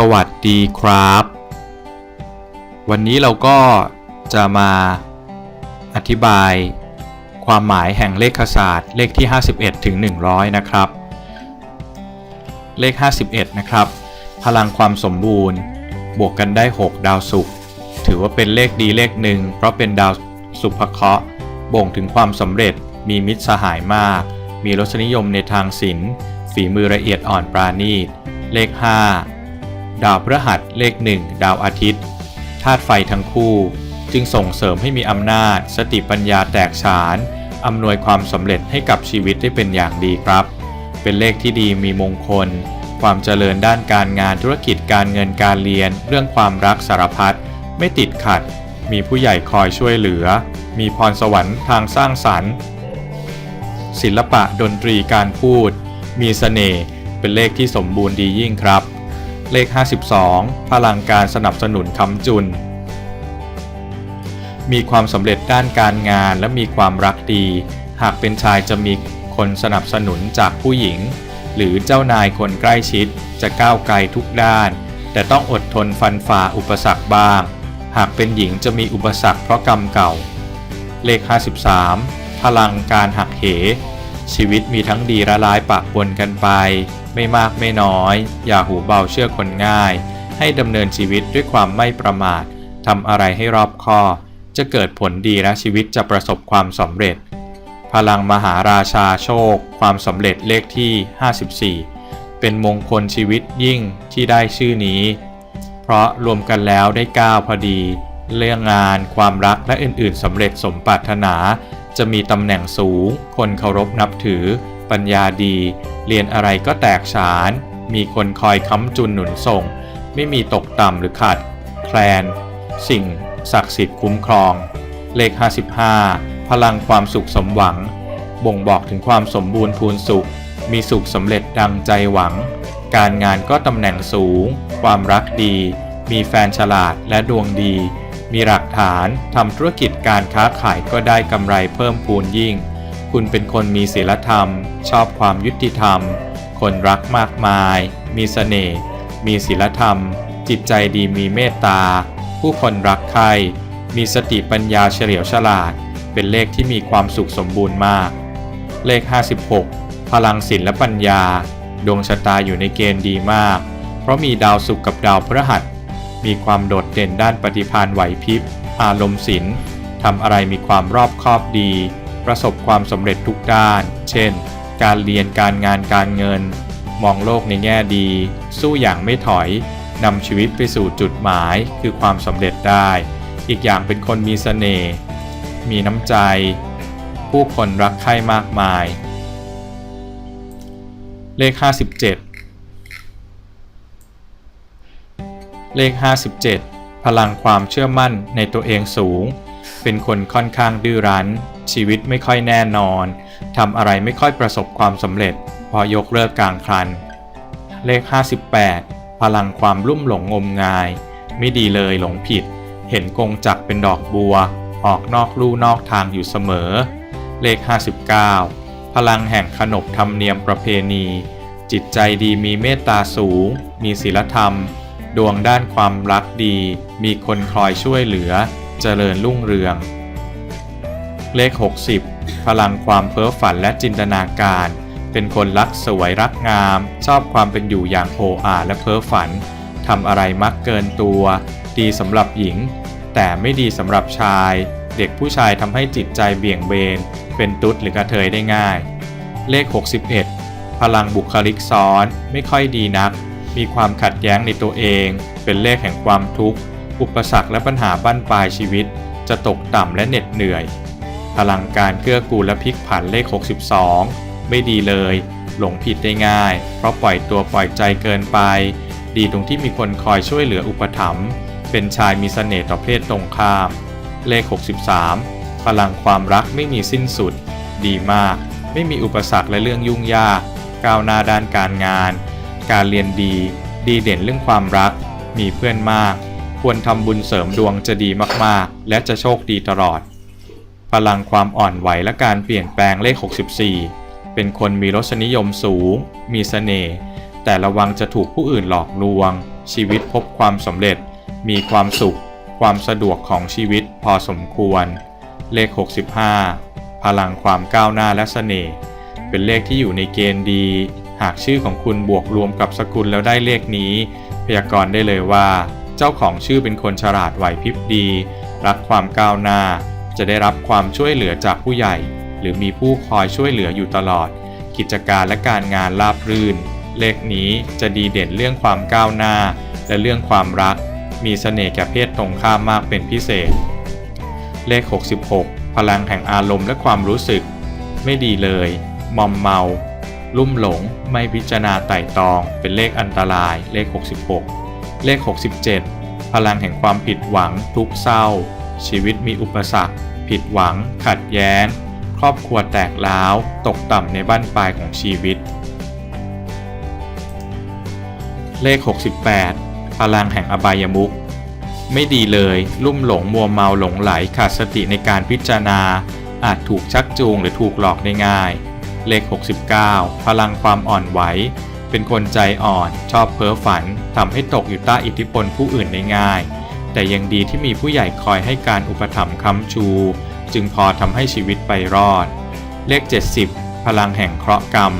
สวัสดีครับ วันนี้เราก็จะมาอธิบายความหมายแห่งเลขศาสตร์เลขที่ 51 ถึง 100 นะครับ เลข 51 นะครับ พลังความสมบูรณ์ บวกกันได้ 6 ดาวศุกร์ถือว่าเป็นเลขดีเลขหนึ่ง เพราะเป็นดาวสุภเคราะห์บ่งถึงความสำเร็จมีมิตรสหายมาก มีรสนิยมในทางศิลป์ฝีมือละเอียดอ่อนปราณีต เลข 5 ดาวพฤหัสเลขหนึ่งดาวอาทิตย์ธาตุไฟทั้งคู่ จึงส่งเสริมให้มีอำนาจ สติปัญญาแตกฉานอำนวยความสำเร็จให้กับชีวิตได้เป็นอย่างดีครับ เป็นเลขที่ดีมีมงคล ความเจริญด้านการงานธุรกิจการเงินการเรียน เรื่องความรักสารพัดไม่ติดขัด มีผู้ใหญ่คอยช่วยเหลือ มีพรสวรรค์ทางสร้างสรรค์ ศิลปะดนตรีการพูด มีเสน่ห์เป็นเลขที่สมบูรณ์ดียิ่งครับ เลข 52 พลังการสนับสนุนคำจุน มีความสำเร็จด้านการงานและมีความรักดี หากเป็นชายจะมีคนสนับสนุนจากผู้หญิง หรือเจ้านายคนใกล้ชิดจะก้าวไกลทุกด้าน แต่ต้องอดทนฟันฝ่าอุปสรรคบ้าง หากเป็นหญิงจะมีอุปสรรคเพราะกรรมเก่า เลข 53 พลังการหักเห ชีวิตมีทั้งดีและร้ายปะปนกันไป ไม่มากไม่น้อย อย่าหูเบาเชื่อคนง่าย ให้ดำเนินชีวิตด้วยความไม่ประมาททำอะไรให้รอบคอบจะเกิดผลดีและชีวิตจะประสบความสำเร็จ พลังมหาราชาโชค ความสำเร็จเลขที่ 54 เป็นมงคลชีวิตยิ่งที่ได้ชื่อนี้ เพราะรวมกันแล้วได้ 9 พอดี เรื่องงานความรักและอื่นๆสำเร็จสมปรารถนา จะมีตำแหน่งสูง คนเคารพนับถือ ปัญญาดี เรียนอะไรก็แตกฉาน มีคนคอยค้ำจุนหนุนส่ง ไม่มีตกต่ำหรือขาดแคลน สิ่ง ศักดิ์สิทธิ์คุ้มครอง เลข 55 พลังความสุขสมหวัง บ่งบอกถึงความสมบูรณ์พูนสุข มีสุขสำเร็จดังใจหวัง การงานก็ตำแหน่งสูง ความรักดี มีแฟนฉลาดและดวงดี มีหลักฐานทำธุรกิจการค้าขายก็ได้กำไรเพิ่มพูนยิ่ง คุณเป็นคนมีศีลธรรม ชอบความยุติธรรม คนรักมากมาย มีเสน่ห์มีศีลธรรม จิตใจดีมีเมตตา ผู้คนรักใคร มีสติปัญญาเฉลียวฉลาด เป็นเลขที่มีความสุขสมบูรณ์มาก เลข 56 พลังศิลและปัญญา ดวงชะตาอยู่ในเกณฑ์ดีมาก เพราะมีดาวศุกร์กับดาวพฤหัส มีความโดดเด่นด้านปฏิภาณไหวพริบ อารมณ์ศิลทำอะไรมีความรอบคอบดี ประสบความสำเร็จทุกด้าน เช่น การเรียนการงานการเงิน มองโลกในแง่ดี สู้อย่างไม่ถอยนำชีวิตไปสู่จุดหมายคือความสำเร็จได้ อีกอย่างเป็นคนมีเสน่ห์มีน้ำใจ ผู้คนรักใคร่มากมาย เลข 57 เลข 57 พลังความเชื่อมั่นในตัวเองสูง เป็นคนค่อนข้างดื้อรั้น ชีวิตไม่ค่อยแน่นอนทำอะไรไม่ค่อยประสบความสำเร็จพอยกเลิกกลางคัน เลข 58 พลังความลุ่มหลงงมงาย ไม่ดีเลยหลงผิด เห็นกงจักเป็นดอกบัว ออกนอกลู่นอกทางอยู่เสมอ เลข 59 พลังแห่งขนบธรรมเนียมประเพณี จิตใจดีมีเมตตาสูง มีศีลธรรม ดวงด้านความรักดี มีคนคอยช่วยเหลือ เจริญรุ่งเรือง เลข 60 พลังความเพ้อฝันและจินตนาการ เป็นคนรักสวยรักงาม ชอบความเป็นอยู่อย่างโออาและเพ้อฝันทำอะไรมักเกินตัว ดีสำหรับหญิง แต่ไม่ดีสำหรับชาย เด็กผู้ชายทำให้จิตใจเบี่ยงเบน เป็นตุ๊ดหรือกระเทยได้ง่าย เลข 61 พลังบุคลิกซ้อนไม่ค่อยดีนัก มีความขัดแย้งในตัวเอง เป็นเลขแห่งความทุกข์ อุปสรรคและปัญหาบั้นปลายชีวิต จะตกต่ำและเหน็ดเหนื่อย พลังการเกื้อกูลและพลิกผันเลข 62 ไม่ดีเลย หลงผิดได้ง่าย เพราะปล่อยตัวปล่อยใจเกินไป ดีตรงที่มีคนคอยช่วยเหลืออุปถัมภ์เป็นชายมีเสน่ห์ต่อเพศตรงข้าม เลข 63 พลังความรักไม่มีสิ้นสุด ดีมาก ไม่มีอุปสรรคและเรื่องยุ่งยาก ก้าวหน้าด้านการงาน การเรียนดี ดีเด่นเรื่องความรัก มีเพื่อนมาก ควรทำบุญเสริมดวงจะดีมากๆ และจะโชคดีตลอด ลังความอ่อนไหวและการเปลี่ยนแปลงเลข 64 เป็นคนมีรสนิยมสูง มีเสน่ห์แต่ระวังจะถูกผู้อื่นหลอกลวง ชีวิตพบความสำเร็จ มีความสุข ความสะดวกของชีวิตพอสมควร เลข 65 พลังความก้าวหน้าและเสน่ห์เป็นเลขที่อยู่ในเกณฑ์ดี หากชื่อของคุณบวกรวมกับสกุลแล้วได้เลขนี้ พยากรณ์ได้เลยว่า เจ้าของชื่อเป็นคนฉลาดไหวพริบดี รักความก้าวหน้า จะได้รับความช่วยเหลือจากผู้ใหญ่ หรือมีผู้คอยช่วยเหลืออยู่ตลอด กิจการและการงานราบรื่น เลขนี้จะดีเด่นเรื่องความก้าวหน้า และเรื่องความรัก มีเสน่ห์แก่เพศตรงข้ามมากเป็นพิเศษ เลข 66 พลังแห่งอารมณ์และความรู้สึก ไม่ดีเลย มอมเมา ลุ่มหลง ไม่พิจารณาไต่ตอง เป็นเลขอันตราย เลข 66 เลข 67 พลังแห่งความผิดหวัง ทุกเศร้า ชีวิตมีอุปสรรค ผิดหวัง ขัดแย้ง ครอบครัวแตกร้าว ตกต่ำในบ้านปลายของชีวิต เลข 68 พลังแห่งอบายมุขไม่ดีเลย ลุ่มหลงมัวเมาหลงไหลขาดสติในการพิจารณา อาจถูกชักจูงหรือถูกหลอกได้ง่าย เลข 69 พลังความอ่อนไหว เป็นคนใจอ่อน ชอบเพ้อฝันทำให้ตกอยู่ใต้อิทธิพลผู้อื่นได้ง่าย แต่ยังดีที่มีผู้ใหญ่คอยให้การอุปถัมภ์ค้ำชู จึงพอทำให้ชีวิตไปรอด เลข 70 พลังแห่งเคราะห์กรรม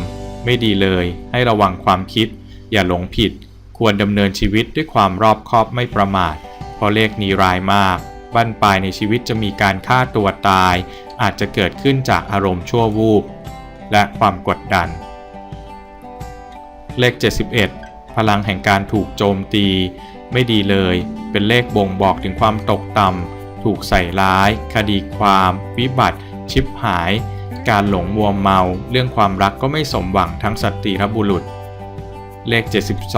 ไม่ดีเลย ให้ระวังความคิด อย่าหลงผิด ควรดำเนินชีวิตด้วยความรอบคอบไม่ประมาท เพราะเลขนี้ร้ายมาก บั้นปลายในชีวิตจะมีการฆ่าตัวตาย อาจจะเกิดขึ้นจากอารมณ์ชั่ววูบ และความกดดัน เลข 71 พลังแห่งการถูกโจมตี ไม่ดีเลย เป็นเลขบ่งบอกถึงความตกต่ำ ถูกใส่ร้าย คดีความ วิบัติ ชิบหาย การหลงมัวเมา เรื่องความรักก็ไม่สมหวังทั้งสตรีและบุรุษ เลข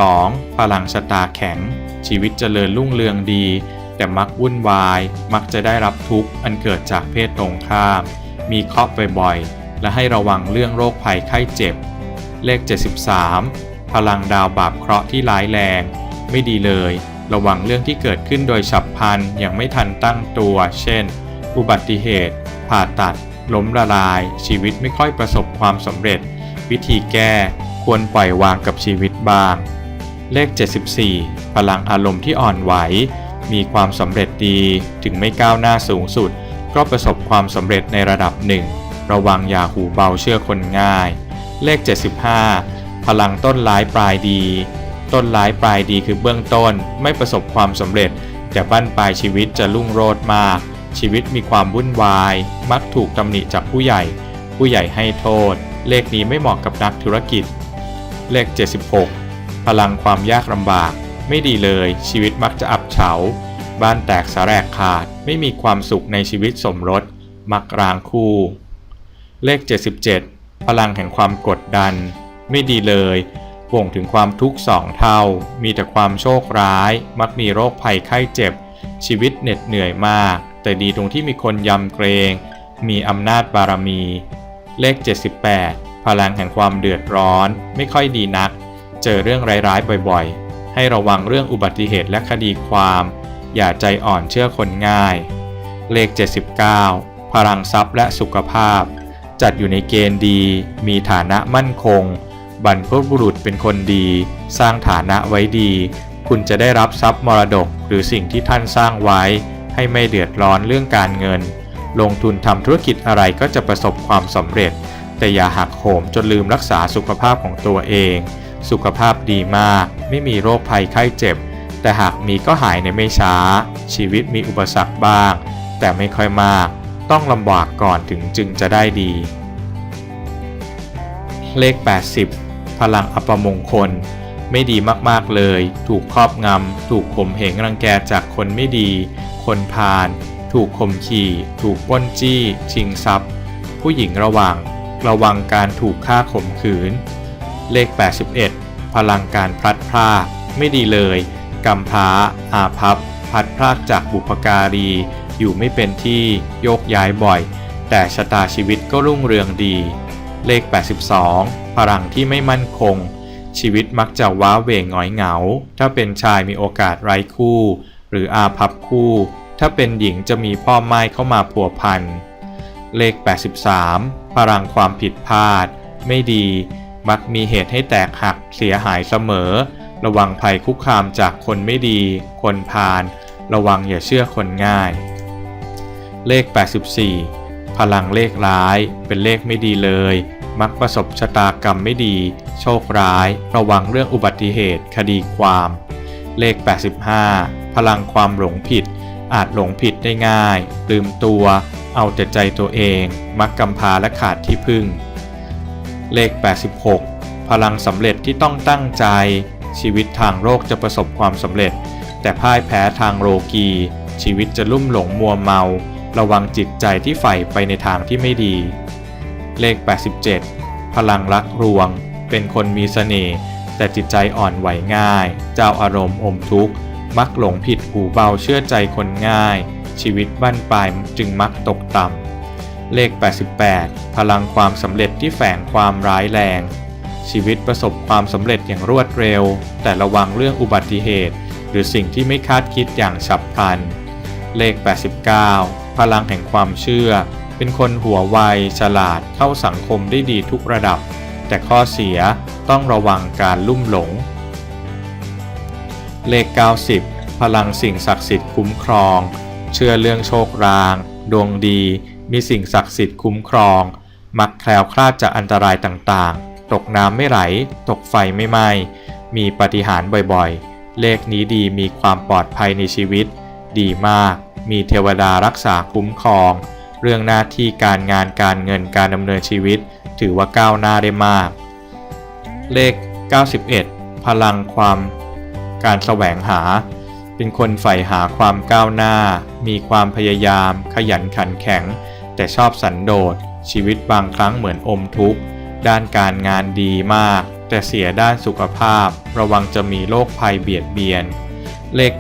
72 พลังชะตาแข็ง ชีวิตเจริญรุ่งเรืองดี แต่มักวุ่นวาย มักจะได้รับทุกข์อันเกิดจากเพศตรงข้าม มีเคราะห์บ่อยๆ และให้ระวังเรื่องโรคภัยไข้เจ็บ เลข 73 พลังดาวบาปเคราะห์ที่ร้ายแรง ไม่ดีเลย ระวังเรื่องที่เกิดขึ้นโดยฉับพลันอย่างไม่ทันตั้งตัว เช่น อุบัติเหตุ ผ่าตัด ล้มละลาย ชีวิตไม่ค่อยประสบความสำเร็จ วิธีแก้ควรปล่อยวางกับชีวิตบ้าง เลข 74 พลังอารมณ์ที่อ่อนไหว มีความสำเร็จดีถึงไม่ก้าวหน้าสูงสุด ก็ประสบความสำเร็จในระดับหนึ่ง ระวังอย่าหูเบาเชื่อคนง่าย เลข 75 พลังต้นร้ายปลายดี ต้นร้ายปลายดีคือเบื้องต้น ไม่ประสบความสำเร็จ แต่บั้นปลายชีวิตจะรุ่งโรจน์มาก ชีวิตมีความวุ่นวาย มักถูกตำหนิจากผู้ใหญ่ ผู้ใหญ่ให้โทษ เลขนี้ไม่เหมาะกับนักธุรกิจ เลข 76 พลังความยากลำบาก ไม่ดีเลย ชีวิตมักจะอับเฉา บ้านแตกสาแรกขาด ไม่มีความสุขในชีวิตสมรส มักร้างคู่ เลข 77 พลังแห่งความกดดัน ไม่ดีเลย บ่งถึงความทุกข์สองเท่า มีแต่ความโชคร้าย มักมีโรคภัยไข้เจ็บ ชีวิตเหน็ดเหนื่อยมาก แต่ดีตรงที่มีคนยำเกรง มีอำนาจบารมี เลข 78 พลังแห่งความเดือดร้อน ไม่ค่อยดีนัก เจอเรื่องร้ายๆบ่อยๆ ให้ระวังเรื่องอุบัติเหตุและคดีความ อย่าใจอ่อนเชื่อคนง่าย เลข 79 พลังทรัพย์และสุขภาพ จัดอยู่ในเกณฑ์ดี มีฐานะมั่นคง บรรพบุรุษเป็นคนดี สร้างฐานะไว้ดี คุณจะได้รับทรัพย์มรดกหรือสิ่งที่ท่านสร้างไว้ ให้ไม่เดือดร้อนเรื่องการเงิน ลงทุนทำธุรกิจอะไรก็จะประสบความสำเร็จ แต่อย่าหักโหมจนลืมรักษาสุขภาพของตัวเอง สุขภาพดีมาก ไม่มีโรคภัยไข้เจ็บ แต่หากมีก็หายในไม่ช้า ชีวิตมีอุปสรรคบ้าง แต่ไม่ค่อยมาก ต้องลำบากก่อนถึงจึงจะได้ดี เลข 80 พลังอัปมงคล ไม่ดีมากๆเลย ถูกครอบงำ ถูกข่มเหงรังแกจากคนไม่ดี คนพาลถูกข่มขี่ ถูกป้นจี้ ชิงทรัพย์ ผู้หญิงระวัง ระวังการถูกฆ่าข่มขืน เลข 81 พลังการพลัดพรากไม่ดีเลยกำพร้า อาภัพพลัดพรากจากบุพการี อยู่ไม่เป็นที่ โยกย้ายบ่อย แต่ชะตาชีวิตก็รุ่งเรืองดี เลข 82 พลังที่ไม่มั่นคง ชีวิตมักจะว้าเหวงหงอยเหงา ถ้าเป็นชายมีโอกาสไร้คู่ หรืออาภัพคู่ ถ้าเป็นหญิงจะมีพ่อไม้เข้ามาพัวพัน เลข 83 พลังความผิดพลาด ไม่ดี มักมีเหตุให้แตกหักเสียหายเสมอ ระวังภัยคุกคามจากคนไม่ดี คนพาลระวังอย่าเชื่อคนง่าย เลข 84 พลังเลขร้ายเป็นเลขไม่ดีเลย มักประสบชะตากรรมไม่ดี โชคร้าย ระวังเรื่องอุบัติเหตุ คดีความ เลข 85 พลังความหลงผิด อาจหลงผิดได้ง่าย ลืมตัว เอาแต่ใจตัวเอง มักกำพาและขาดที่พึ่ง เลข 86 พลังสำเร็จที่ต้องตั้งใจ ชีวิตทางโลกจะประสบความสำเร็จ แต่พ่ายแพ้ทางโลกี ชีวิตจะลุ่มหลงมัวเมา ระวังจิตใจที่ใฝ่ไปในทางที่ไม่ดี เลข 87 พลังรักรวง เป็นคนมีเสน่ห์แต่จิตใจอ่อนไหวง่าย เจ้าอารมณ์อมทุกข์ มักหลงผิดหูเบาเชื่อใจคนง่าย ชีวิตบั้นปลายจึงมักตกต่ำ เลข 88 พลังความสำเร็จที่แฝงความร้ายแรง ชีวิตประสบความสำเร็จอย่างรวดเร็ว แต่ระวังเรื่องอุบัติเหตุ หรือสิ่งที่ไม่คาดคิดอย่างฉับพลัน เลข 89 พลังแห่งความเชื่อ เป็นคนหัวไวฉลาดเข้าสังคมได้ดีทุกระดับ แต่ข้อเสียต้องระวังการลุ่มหลง เลข 90 พลังสิ่งศักดิ์สิทธิ์คุ้มครอง เชื่อเรื่องโชคราง ดวงดี มีสิ่งศักดิ์สิทธิ์คุ้มครอง มักแคล้วคลาดจากอันตรายต่างๆ ตกน้ำไม่ไหล ตกไฟไม่ไหม้มีปาฏิหาริย์บ่อยๆ เลขนี้ดีมีความปลอดภัยในชีวิต ดีมาก มีเทวดารักษาคุ้มครอง เรื่องหน้าที่การงานการเงินการดำเนินชีวิต ถือว่าก้าวหน้าได้มาก เลข 91 พลังความการแสวงหา เป็นคนใฝ่หาความก้าวหน้า มีความพยายาม ขยันขันแข็ง แต่ชอบสันโดษ ชีวิตบางครั้งเหมือนอมทุกข์ ด้านการงานดีมาก แต่เสียด้านสุขภาพ ระวังจะมีโรคภัยเบียดเบียน เลข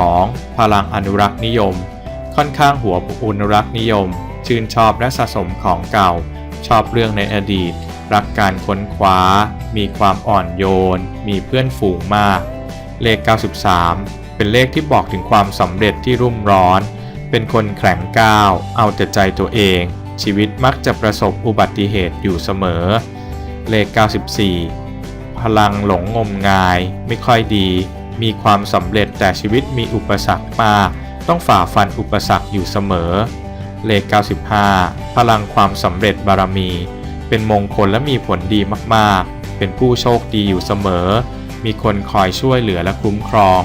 92 พลังอนุรักษ์นิยม ค่อนข้างหัวอุนรักนิยม ชื่นชอบและสะสมของเก่า ชอบเรื่องในอดีต รักการค้นคว้า มีความอ่อนโยน มีเพื่อนฝูงมาก เลข 93 เป็นเลขที่บอกถึงความสำเร็จที่รุ่มร้อน เป็นคนแข็งก้าว เอาแต่ใจตัวเอง ชีวิตมักจะประสบอุบัติเหตุอยู่เสมอ เลข 94 พลังหลงงมงาย ไม่ค่อยดี มีความสำเร็จแต่ชีวิตมีอุปสรรคมาก ต้องฝ่าฟันอุปสรรคอยู่เสมอ เลข 95 พลังความสำเร็จบารมี เป็นมงคลและมีผลดีมากๆ เป็นผู้โชคดีอยู่เสมอ มีคนคอยช่วยเหลือและคุ้มครอง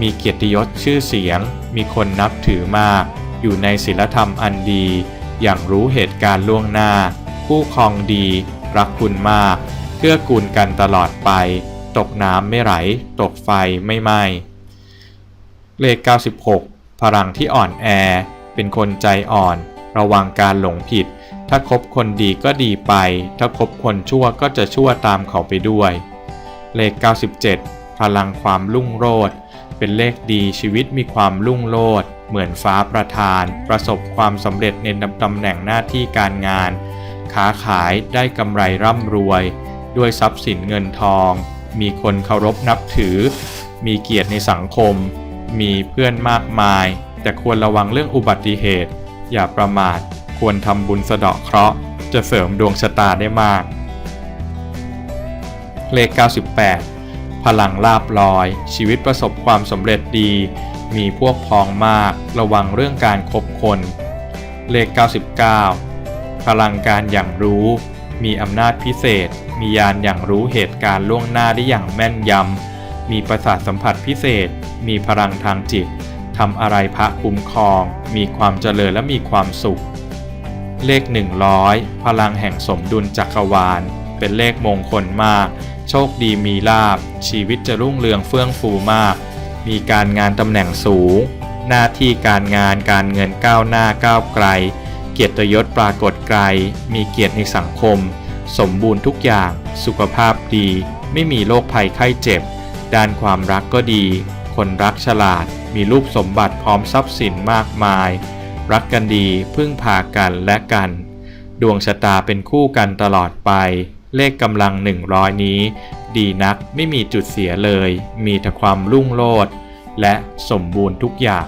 มีเกียรติยศชื่อเสียง มีคนนับถือมาก อยู่ในศีลธรรมอันดี อย่างรู้เหตุการณ์ล่วงหน้า ผู้ครองดี รักคุณมากเกื้อกูลกันตลอดไป ตกน้ำไม่ไหล ตกไฟไม่ไหม้เลข 96 พลังที่อ่อนแอ เป็นคนใจอ่อน ระวังการหลงผิด ถ้าคบคนดีก็ดีไป ถ้าคบคนชั่วก็จะชั่วตามเขาไปด้วย เลข 97 พลังความรุ่งโรจน์เป็นเลขดีชีวิตมีความรุ่งโรจน์เหมือนฟ้าประทาน ประสบความสำเร็จในตำแหน่งหน้าที่การงาน ค้าขายได้กำไรร่ำรวย ด้วยทรัพย์สินเงินทอง มีคนเคารพนับถือ มีเกียรติในสังคม มีเพื่อนมากมาย แต่ควรระวังเรื่องอุบัติเหตุ อย่าประมาท ควรทำบุญสะเดาะเคราะห์ จะเสริมดวงชะตาได้มาก เลข 98 พลังลาบลอย ชีวิตประสบความสำเร็จดี มีพวกพ้องมาก ระวังเรื่องการคบคน เลข 99 พลังการอย่างรู้ มีอำนาจพิเศษ มียานอย่างรู้เหตุการณ์ล่วงหน้าได้อย่างแม่นยำมีประสาทสัมผัสพิเศษ มีพลังทางจิตทำอะไรพระคุ้มครอง มีความเจริญและมีความสุข เลข 100 พลังแห่งสมดุลจักรวาล เป็นเลขมงคลมาก โชคดีมีลาบ ชีวิตจะรุ่งเรืองเฟื่องฟูมาก มีการงานตำแหน่งสูง หน้าที่การงานการเงินก้าวหน้าก้าวไกล เกียรติยศปรากฏไกล มีเกียรติในสังคม สมบูรณ์ทุกอย่าง สุขภาพดี ไม่มีโรคภัยไข้เจ็บ ด้านความรักก็ดี คนรักฉลาด มีรูปสมบัติพร้อมทรัพย์สินมากมาย รักกันดีพึ่งพากันและกัน ดวงชะตาเป็นคู่กันตลอดไป เลขกำลังหนึ่งร้อยนี้ ดีนักไม่มีจุดเสียเลย มีแต่ความรุ่งโรจน์และสมบูรณ์ทุกอย่าง